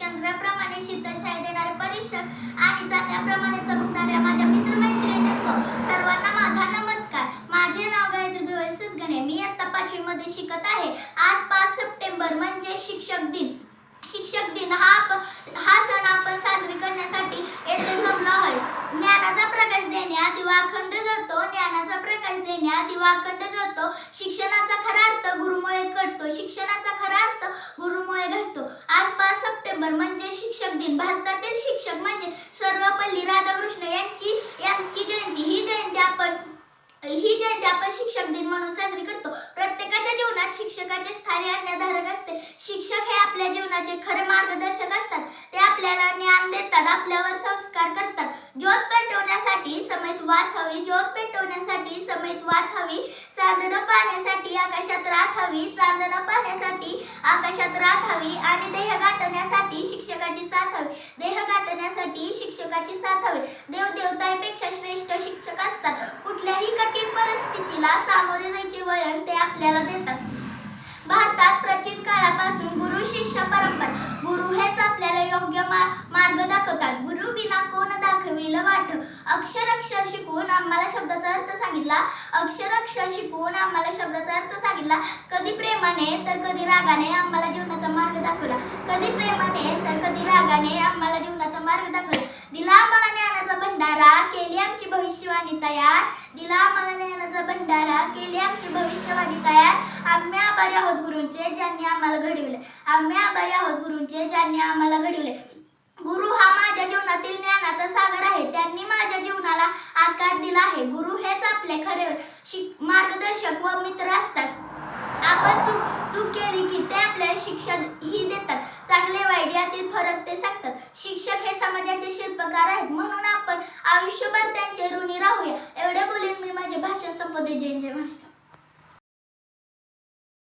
चंद्राप्रमाणे शीतल छाया देणारे परीक्षक आणि चांगल्याप्रमाणे चमकणाऱ्या माझ्या मित्रमैत्रिणींनो सर्वांना माझा नमस्कार. माझे नाव गायत्री भिवल सुजगणे. मी आता पाचवीमध्ये शिकत आहे. आज पाच सप्टेंबर म्हणजे शिक्षक दिन. शिक्षक दिन हा हा सण आपण साजरी करण्यासाठी येथे जमलो आहे ज्ञानाचा प्रकाश देण्या दिवा अखंड जातो. ज्ञानाचा प्रकाश देण्या दिवा अखंड जातो. शिक्षणाचा खरा अर्थ गुरुमुळे करतो शिक्षणाचा खरा अर्थ गुरुमुळे घडतो आज पाच सप्टेंबर म्हणजे शिक्षक दिन भारतातील शिक्षक म्हणजे सर्वपल्ली राधाकृष्ण यांची यांची जयंती. ही जयंती आपण ही जयंती आपण शिक्षक दिन म्हणून साजरी करतो. प्रत्येकाच्या जीवनात शिक्षकाचे स्थान अन्नधारक असते. शिक्षक हे आपल्या जीवनाचे खरे मार्गदर्शक असतात. ते आपल्याला ज्ञान देतात आपल्यावर संस्कार करतात. ज्योत पेटवण्यासाठी समेत वात हवी ज्योत पेटवण्यासाठी समेत वात हवी. चांदणं पाहण्यासाठी आकाशात रात हवी चांदणं पाहण्यासाठी आकाशात रात हवी आणि देह गाठवण्यासाठी शिक्षकाची साथ हवी. देह गाठवण्यासाठी शिक्षकाची साथ हवी. देव देवतांपेक्षा श्रेष्ठ शिक्षक असतात. कुठल्याही कठीण परिस्थितीला सामोरे जायचे वळण ते आपल्याला देतात. भारतात प्राचीन काळापासून गुरु शिष्य परंपरा. गुरु हेच आपल्याला योग्य मा- मार्ग दाखवतात. गुरु विना कोण दाखविलं वाट? अक्षर अक्षर शिकवून आम्हाला शब्दाचा अर्थ सांगितला. अक्षर शिकवून आम्हाला शब्दाचा अर्थ सांगितला. कधी प्रेमाने तर कधी रागाने आम्हाला जीवनाचा मार्ग दाखवला. कधी प्रेमाने तर कधी रागाने आम्हाला जीवनाचा मार्ग दाखवला. दिला आम्हाला ज्ञानाचा भंडारा केली आमची भविष्यवाणी तयार. दिला आम्हाला ज्ञानाचा भंडारा केली आमची भविष्यवाणी तयार. आम्ही आभारी आहोत गुरूंचे ज्यांनी आम्हाला घडविले. आम्ही आभारी आहोत गुरूंचे ज्यांनी आम्हाला घडविले. गुरु हा माझ्या जीवनातील ज्ञानाचा सागर आहे. त्यांनी माझ्या जीवनाला आकार दिला आहे. गुरु आपले खरे शिक मार्गदर्शक व मित्र असतात. आपण चूक चूक केली की ते आपल्याला शिक्षा ही देतात. चांगले वाईट यातील फरक ते सांगतात. शिक्षक हे समाजाचे शिल्पकार आहेत. म्हणून आपण आयुष्यभर त्यांचे ऋणी राहूया. एवढे बोलून मी माझे भाषण संपवते. जय जय महाराष्ट्र.